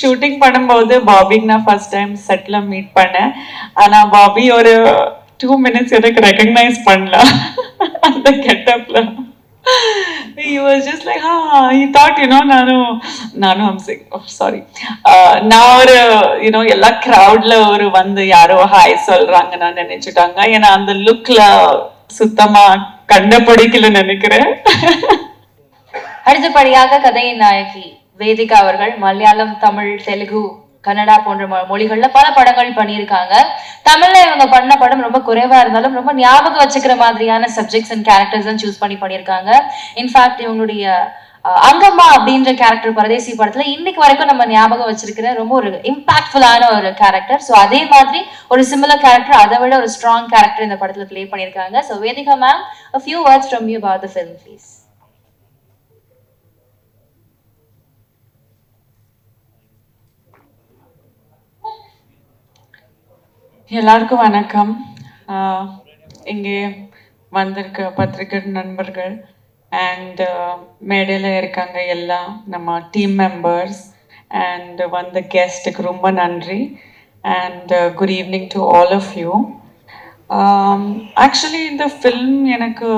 Shooting பண்ணும்போது பாபிக்கு நான் ஃபர்ஸ்ட் டைம் செட்டில் மீட் பண்ணேன். ஆனா பாபி ஒரு டூ மினிட்ஸ் எனக்கு ரெக்கக்னைஸ் பண்ணல. அந்த கெட்டப்ல he was just like ha he thought you know நானும் நானும் ஹம்சிங் சாரி oh, நான் ஒரு யூனோ எல்லா க்ரௌட்ல ஒரு வந்து யாரோ ஹாய் சொல்றாங்க நான் நினைச்சிட்டாங்க. ஏன்னா அந்த லுக்ல சுத்தமா கண்டபடிக்கல நினைக்கிறேன். அடுத்தபடியாக கதையின் நாயகி. வேதிகா அவர்கள் மலையாளம் தமிழ் தெலுங்கு கன்னடா போன்ற மொ- மொழிகள்ல பல படங்கள் பண்ணியிருக்காங்க. தமிழ்ல இவங்க பண்ண படம் ரொம்ப குறைவா இருந்தாலும் ரொம்ப ஞாபகம் வச்சுக்கிற மாதிரியான சப்ஜெக்ட்ஸ் அண்ட் கேரக்டர்ஸ் தான் சூஸ் பண்ணி பண்ணியிருக்காங்க. இன்ஃபேக்ட் இவங்களுடைய அங்கம்மா அப்படின்ற கேரக்டர் பரதேசி படத்துல இன்னைக்கு வரைக்கும் நம்ம ஞாபகம் வச்சிருக்கிற ரொம்ப ஒரு இம்பாக்ட்ஃபுல்லான ஒரு கேரக்டர் ஸோ அதே மாதிரி ஒரு சிமிலர் கேரக்டர் அதை விட ஒரு ஸ்ட்ராங் கேரக்டர் இந்த படத்துல பிளே பண்ணியிருக்காங்க. So Vedika ma'am a few words from you about the film please எல்லாருக்கும் வணக்கம். இங்கே வந்திருக்க பத்திரிகை நண்பர்கள் அண்ட் மேடையில் இருக்காங்க எல்லாம் நம்ம டீம் மெம்பர்ஸ் அண்ட் வந்த கெஸ்ட்டுக்கு ரொம்ப நன்றி. And good evening to all of you actually இந்த ஃபில்ம் எனக்கு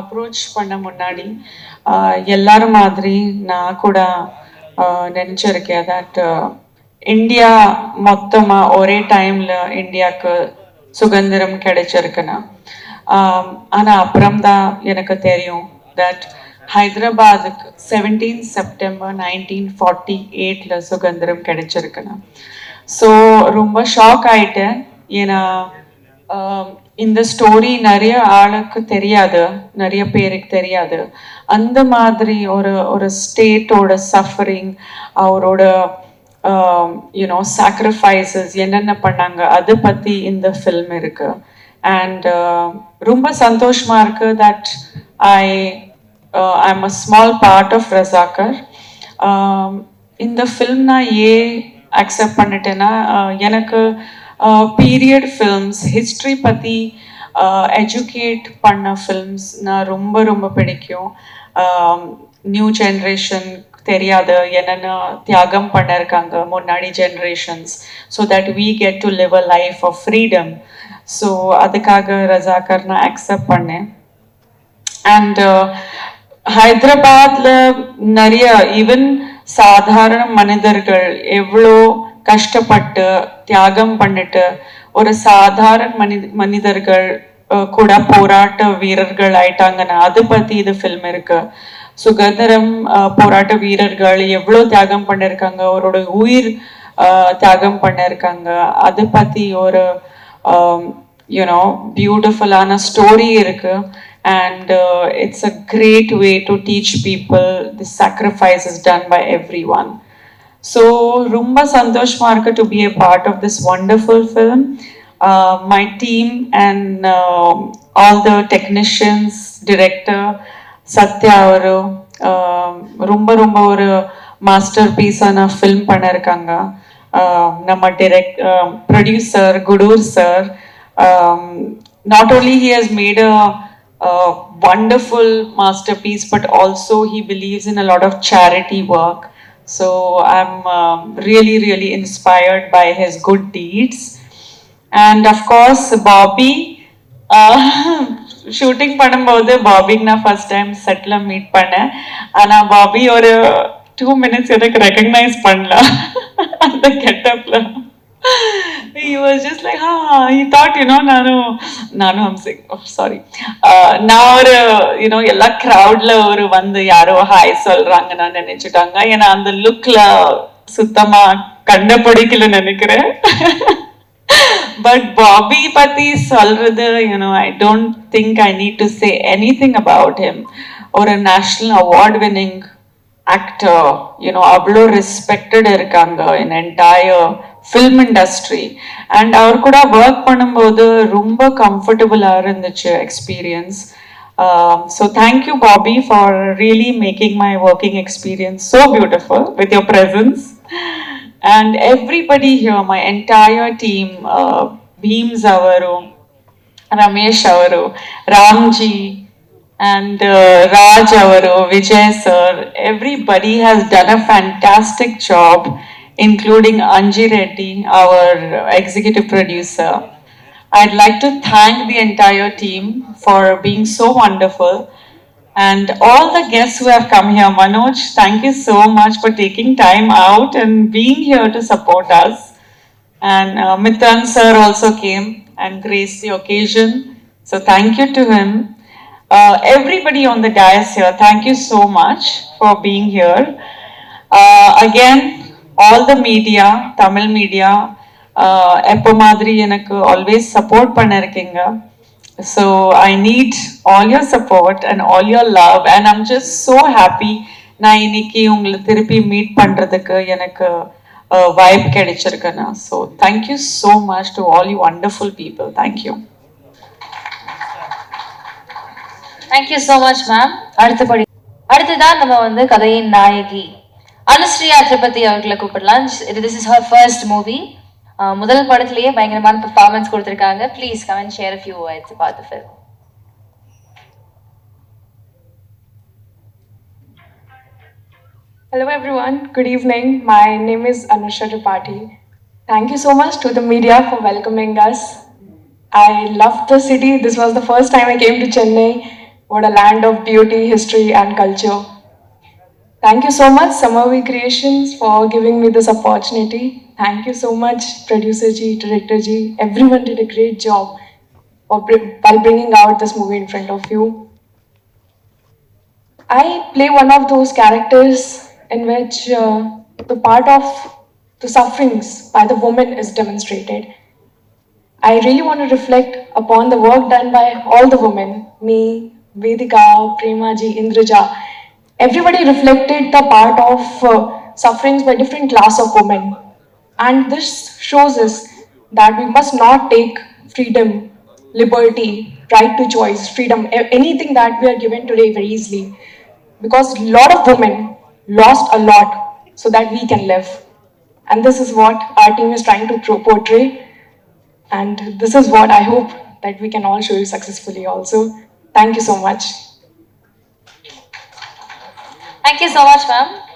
அப்ரோச் பண்ண முன்னாடி எல்லாரும் மாதிரி நான் கூட நினச்சிருக்கேன் தட் இந்தியா மொத்தமா ஒரே டைம்ல இந்தியாவுக்கு சுதந்திரம் கிடைச்சிருக்குன்னா ஆனா அப்புறம் தான் எனக்கு தெரியும் தட் ஹைதராபாத்துக்கு செவன்டீன் செப்டம்பர் நைன்டீன் ஃபார்ட்டி எயிட்ல சுதந்திரம் கிடைச்சிருக்குன்னா. ஸோ ரொம்ப ஷாக் ஆயிட்டேன். ஏன்னா இந்த ஸ்டோரி நிறைய ஆளுக்கு தெரியாது நிறைய பேருக்கு தெரியாது. அந்த மாதிரி ஒரு ஒரு ஸ்டேட்டோட சஃபரிங் அவரோட Um, யூனோ சாக்ரிஃபைசஸ் என்னென்ன பண்ணாங்க அதை பற்றி இந்த ஃபில்ம் இருக்கு. அண்ட் uh, ரொம்ப சந்தோஷமா இருக்கு that I I'm a small part of Razakar இந்த ஃபில்ம் நான் ஏன் அக்செப்ட் பண்ணிட்டேன்னா uh, எனக்கு பீரியட் ஃபில்ம்ஸ் ஹிஸ்ட்ரி பற்றி எஜுகேட் பண்ண ஃபில்ம்ஸ் நான் ரொம்ப ரொம்ப பிடிக்கும். Um, நியூ ஜென்ரேஷன் தெரியாது என்னென்ன தியாகம் பண்ணிருக்காங்க முன்னாடி generations so that we get to live a life of freedom so அதுக்காக ரஜாக்கர் நான் அக்செப்ட் பண்ணேன் அண்ட் uh, ஹைதராபாத்ல நிறைய ஈவன் சாதாரண மனிதர்கள் எவ்வளோ கஷ்டப்பட்டு தியாகம் பண்ணிட்டு ஒரு சாதாரண மனி மனிதர்கள் கூட போராட்ட வீரர்கள் ஆயிட்டாங்கன்னா அதை பத்தி இது ஃபில்ம் இருக்கு. சுதந்திரம் அஹ், போராட்ட வீரர்கள் எவ்வளோ தியாகம் பண்ணிருக்காங்க அவரோட உயிர் அஹ், தியாகம் பண்ணிருக்காங்க அது பத்தி ஒரு யூனோ பியூட்டிஃபுல்லான ஸ்டோரி இருக்கு and uh, it's a great way to teach people the sacrifices done by everyone. So, Rumba Santosh Marka to be a part of this wonderful film. Uh, my team and um all the technicians, director, Sathya ஒரு ரொம்ப ரொம்ப ஒரு master பீஸான film பண்ணியிருக்காங்க நம்ம direct producer Gudur sir not only he has made a wonderful masterpiece but also he believes in a lot of charity work so I am really really inspired by his good deeds and of course Bobby. Uh, shooting பண்ணும்போது பாபிக்கு நான் first time settle meet பண்ணேன். ஆனா Bobby ஒரு two minutes எனக்கு recognise பண்ணலாம் அந்த கெட்டப்ல he was just like ha he thought you know நானும் நானும் I'm sick oh uh, நான் ஒரு you எல்லா crowdல ஒரு வந்து யாரோ ஹாய் சொல்றாங்க நான் நினைச்சிட்டாங்க. ஏன்னா அந்த லுக்ல சுத்தமா கண்ட பிடிக்கல நினைக்கிறேன். பட் பாபி பத்தி சொல்றது you know I don't think I need to say anything about him ஒரு national award winning actor you know அவ்வளோ ரெஸ்பெக்டட் இருக்காங்க in entire film industry and அவர் கூட ஒர்க் பண்ணும்போது ரொம்ப கம்ஃபர்டபுளாக இருந்துச்சு experience so thank you Bobby for really making my working experience so beautiful with your presence and everybody here, my entire team, uh, Avaru, Ramesh Avaru, Ramji, and uh, Raj Avaru, Vijay sir, everybody has done a fantastic job including Anji Reddy, our executive producer. I'd like to thank the entire team for being so wonderful And all the guests who have come here, Manoj, thank you so much for taking time out and being here to support us. And uh, Mitran sir also came and graced the occasion. So thank you to him. Uh, everybody on the dais here, thank you so much for being here. Uh, again, all the media, Tamil media, uh, எப்போ மாதிரி எனக்கு always support பண்ணிருக்கீங்க. So I need all your support and all your love and I'm just so happy நான் இன்னைக்கு உங்களை திருப்பி meet பண்றதுக்கு எனக்கு வாய்ப்பு கிடைச்சிருக்குன்னு. So thank you so much to all you wonderful people thank you thank you so much ma'am அடுத்தபடி அடுத்ததான் நம்ம வந்து கதையின் நாயகி. அனுஸ்ரீயா திரிபதி அவர்களை கூப்பிடலாம். This is her first movie முதல் படத்திலேயே பயங்கரமான பெர்ஃபார்மன்ஸ் கொடுத்துருக்காங்க please come and share few words about the film Hello everyone, good evening. My name is Anusha Tripathi. Thank you so much to the media for welcoming us. I loved the city. This was the first time I came to Chennai. What a land of beauty, history, and culture. Thank you so much, Samavi Creations, for giving me this opportunity. Thank you so much, producer G, director G. Everyone did a great job by bringing out this movie in front of you. I play one of those characters in which uh, the part of the sufferings by the woman is demonstrated. I really want to reflect upon the work done by all the women, me, Vedika, Premaji, Indraja. Everybody reflected the part of uh, sufferings by different class of women. And this shows us that we must not take freedom, liberty, right to choice, freedom, anything that we are given today very easily. Because a lot of women lost a lot so that we can live. And this is what our team is trying to portray. And this is what I hope that we can all show you successfully also. Thank you so much. Thank you so much, ma'am.